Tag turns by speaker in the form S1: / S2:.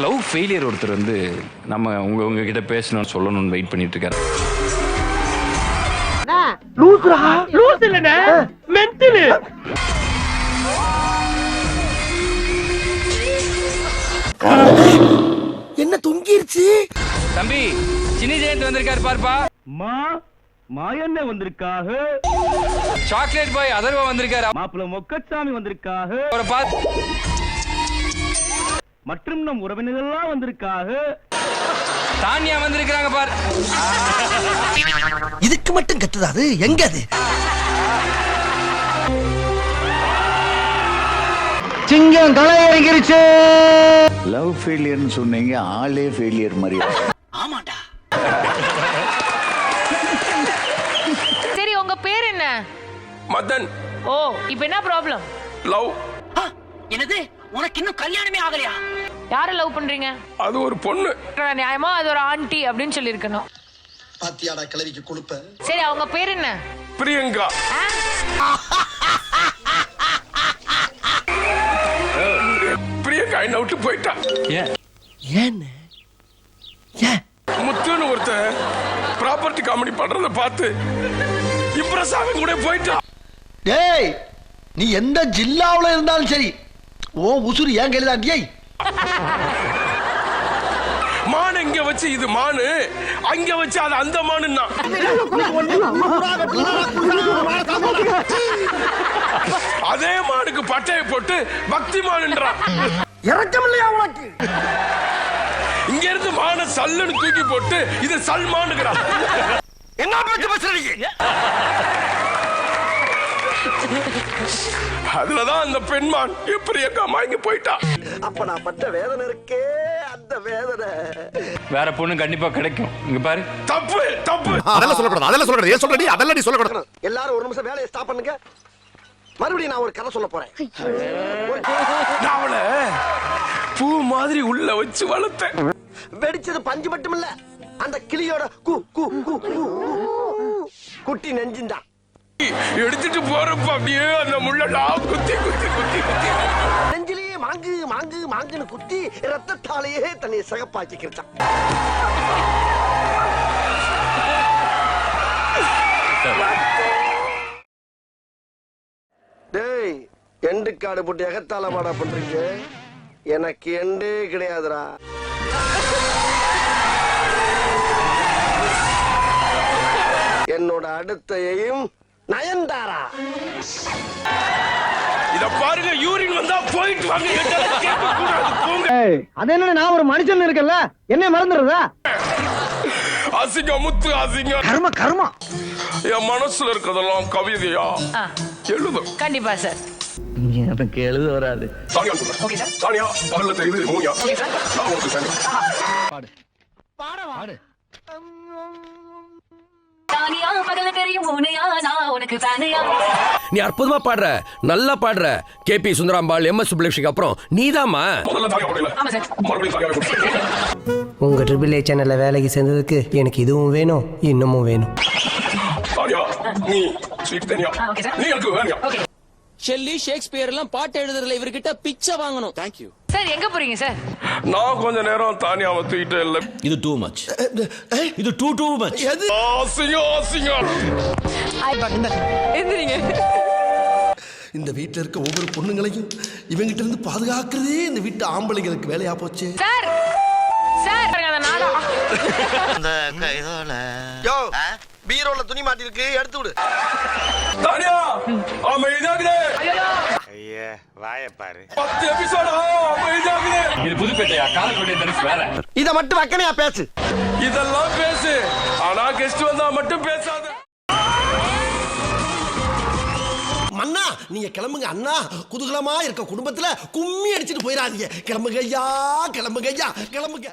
S1: Love failure ஒருத்தர் வந்து நம்ம உங்க உங்ககிட்ட பேசணும்னு சொல்லணும்னு வெயிட் பண்ணிட்டு இருக்காரு
S2: என்ன தொங்கிருச்சு?
S1: தம்பி சினி ஜெயந்த் வந்திருக்காரு பார்ப்பா.
S3: மா மாயண்ணே வந்திருக்காக.
S1: சாக்லேட் பாய் அதர்வா வந்திருக்காரு.
S3: மாப்பிள்ள மொக்கச்சாமி வந்திருக்காக.
S1: அவரை பார்த்து
S3: மற்றும் நம் உறவினர்கள்லாம் வந்திருக்காக.
S1: தானியா வந்திருக்காங்க பார்.
S2: இதுக்கு மட்டும் கத்துதா அது? எங்க அது?
S3: சிங்கம் களை இறங்கிருச்சு
S4: லவ் ஃபெயிலியர்னு சொன்னீங்க ஆளே ஃபெயிலியர் மாதிரி.
S2: ஆமாண்டா.
S5: சரி உங்க பேர் என்ன?
S6: மதன்.
S5: ஓ இப்போ என்ன ப்ராப்ளம்
S6: லவ்
S2: என்னது? உனக்கு இன்னும் கல்யாணமே ஆகலையா?
S5: யாரை லவ் பண்றீங்க?
S6: அது ஒரு பொண்ணு.
S5: நியாயமா? அது ஒரு ஆண்டி அப்படின்னு சொல்லியிருக்கணும்.
S2: பாத்தியாடா கிளவிக்கு கொடுப்ப
S5: சரி அவங்க பேர் என்ன?
S6: பிரியங்கா? பிரியங்கா என்ன விட்டு போயிட்டா.
S1: ஏன்?
S2: ஏன்?
S6: முத்துன்னு ஒருத்தன் ப்ராப்பர்ட்டி காமெடி பண்றத பார்த்து இம்ப்ரெஸ் ஆக கூட போயிட்டா.
S2: டேய் நீ எந்த ஜில்லாவுல இருந்தாலும் சரி ஓ உசுறு ஏன் கையில டேய்
S6: மான் இங்க வச்சு இது மானு? அங்க வச்சு அது அந்த மானுன்னா. அதே மானுக்கு பட்டையை போட்டு பக்தி மானுன்றான்
S2: இறக்கம் இல்லையா உனக்கு?
S6: இங்க இருந்து மான சல்லுன்னு தூக்கி போட்டு இது சல்மானுங்கிறான்
S2: என்ன பேச்சு பேசுறீங்க?
S6: அதுலதான் அந்த பெண்மான் பிரியங்கா வாங்கி போயிட்டா?
S2: அப்ப நான் பட்ட வேதனை இருக்கே அந்த வேதனை.
S1: வேற பொண்ணு கண்டிப்பா கிடைக்கும். இங்க பாரு.
S6: தப்பு தப்பு.
S7: அதெல்லாம் சொல்லக்கூடாது அதெல்லாம் சொல்லக்கூடாது. ஏன் சொல்றடி? அதெல்லாம் நீ சொல்லக்கூடாது.
S2: எல்லாரும் ஒரு நிமிஷம் வேலையை ஸ்டாப் பண்ணுங்க. மறுபடியும் நான் ஒரு கதை சொல்ல போறேன்.
S6: நான் அவளை பூ மாதிரி உள்ள வச்சு வளர்த்தேன்.
S2: வெடிச்சது பஞ்சு மட்டும் இல்ல அந்த கிளியோட கு கு கு கு, கு. குட்டி நெஞ்சின்தான்
S6: எடுத்துட்டு போறப்ப அப்படியே அந்த முள்ள நான் குத்தி குத்தி குத்தி குத்தி.
S2: நெஞ்சிலேயே மாங்கு மாங்கு மாங்குன்னு குத்தி ரத்தத்தாலேயே தன்னை சிகப்பாக்கிக்கிட்டான். டேய் எண்டு காடு போட்டு எகத்தால மாடா பண்றீங்க? எனக்கு எண்டே கிடையாதுடா. என்னோட அடுத்த எய்ம் நயன்தாரா?
S6: இத பாருங்க யூரின் வந்தா போயிட்டு வாங்க.
S3: அது என்ன நான் ஒரு மனுஷன் இருக்கல என்ன மறந்துடுறதா?
S6: அசிங்கம் முத்து அசிங்கம்.
S3: கர்ம கர்மா.
S6: என் மனசுல இருக்கதெல்லாம் கவிதையா?
S5: ஆ,
S6: எழுதும்.
S5: கண்டிப்பா சார்.
S3: எனக்கு எழுத வராது.
S6: பகல்ல தெரியுது மூயா உங்களுக்கு சானியா
S8: தானியா பகல தெரியும் உனையா நான் உனக்கு ஃபேனையா
S9: நீ அற்புதமா பாடுற நல்லா பாடுற. K B Sundarambal M S சுப்லட்சுக்கு அப்புறம்
S6: கொடுத்தேன்
S10: உங்க ட்ரிபிள் ஏ சேனல்ல வேலைக்கு சேர்ந்ததுக்கு எனக்கு இதுவும் வேணும் இன்னமும் வேணும்.
S9: ஷெல்லி ஷேக்ஸ்பியர் எல்லாம் பாட்டு எழுதுறதுல இவர்கிட்ட பிச்சை வாங்கணும். தேங்க்யூ
S5: சார் எங்க போறீங்க சார்?
S6: நான் கொஞ்ச நேரம் தானியாவை தூக்கிட்டு இல்ல
S9: இது டூ மச் இது டூ டூ மச்
S6: ஆசிங்கம் ஆசிங்கம்
S5: எந்திரிங்க.
S2: இந்த வீட்டுல இருக்க ஒவ்வொரு பொண்ணுங்களையும் இவங்கிட்ட இருந்து பாதுகாக்கிறதே இந்த வீட்டு ஆம்பளைங்களுக்கு வேலையா போச்சு.
S5: சார் சார் பாருங்க, அந்த நாடா.
S2: யோ பீரோல துணி மாட்டி இருக்கு எடுத்து விடு.
S6: தானியா அமைதியாகுதே.
S5: ஐயோ.
S1: இது புதுப்பேட்டையா? காலக்கோட்டை வேற
S2: இத மட்டும் வக்கனையா பேசு.
S6: இதெல்லாம் பேசு. ஆனா கெஸ்ட் வந்தா மட்டும் பேசாத.
S2: மன்னா நீங்க கிளம்புங்க அண்ணா. குதூகலமா இருக்க குடும்பத்துல கும்மி அடிச்சிட்டு போயிடாதீங்க கிளம்புங்க ஐயா கிளம்புங்க ஐயா கிளம்புங்க.